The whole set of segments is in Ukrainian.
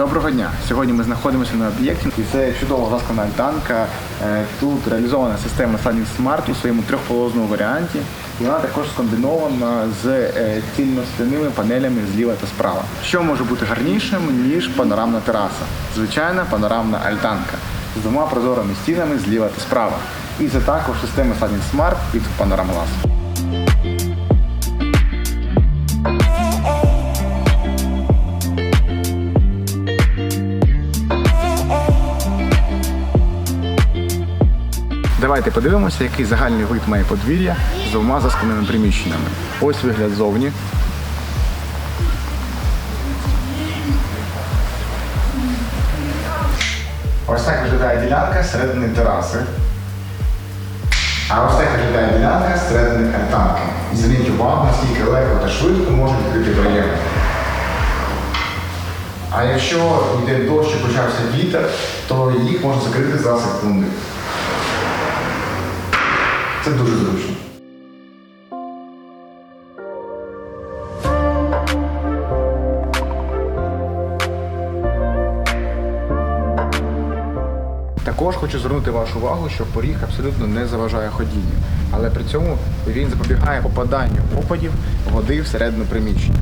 Доброго дня! Сьогодні ми знаходимося на об'єкті, і це чудова заскана альтанка. Е, Тут реалізована система Sunny Smart у своєму трьохполозному варіанті. І вона також скомбінована з е, цільностяними панелями зліва та справа. Що може бути гарнішим, ніж панорамна тераса? Звичайна панорамна альтанка з двома прозорими стінами зліва та справа. І це також система Sunny Smart від Panorama Glass. Давайте подивимося, який загальний вид має подвір'я з двома заскленими приміщеннями. Ось вигляд зовні. Ось так виглядає ділянка середини тераси. А ось так виглядає ділянка середини альтанки. І зверніть увагу, наскільки легко та швидко можуть відкрити проєми. А якщо йде дощ і почався вітер, то їх можна закрити за секунди. Це дуже зручно. Також хочу звернути вашу увагу, що поріг абсолютно не заважає ходінню, але при цьому він запобігає попаданню опадів води всередину приміщення.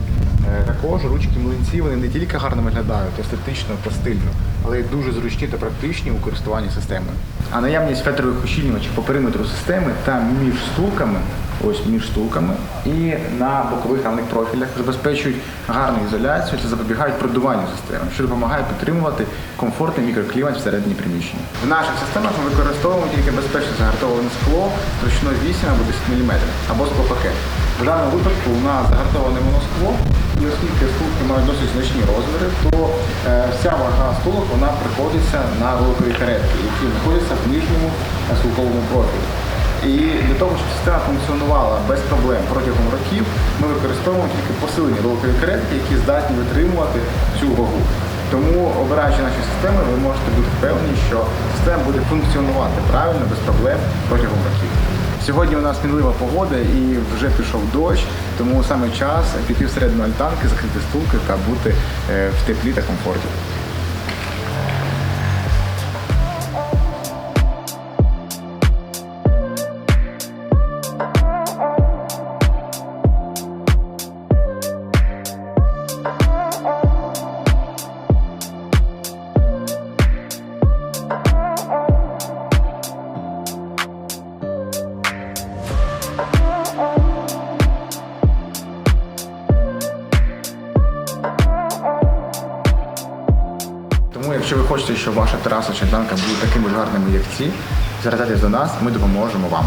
Е, Також ручки млинці вони не тільки гарно виглядають естетично та стильно, але й дуже зручні та практичні у користуванні системою. А наявність фетрових ущільнювачів по периметру системи та між стулками, ось між стулками і на бокових равних профілях забезпечують гарну ізоляцію та запобігають продуванню системи, що допомагає підтримувати комфортний мікроклімат всередині приміщення. В наших системах ми використовуємо тільки безпечно загартоване скло товщиною 8 або 10 мм або склопакет. В даному випадку у нас загартоване моноскло, і оскільки стулки мають досить значні розміри, то е, вся вага стулок вона приходиться на роликові каретки, які знаходяться в нижньому е, стулковому профілі. І для того, щоб система функціонувала без проблем протягом років, ми використовуємо тільки посилені роликові каретки, які здатні витримувати цю вагу. Тому, обираючи наші системи, ви можете бути впевнені, що система буде функціонувати правильно, без проблем протягом років. Сьогодні у нас мінлива погода і вже пішов дощ, тому саме час піти всередину альтанки, закрити стулки та бути е, в теплі та комфорті. Якщо ви хочете, щоб ваша тераса чи танка були такими ж гарними, як ці, звертайтесь до нас, ми допоможемо вам.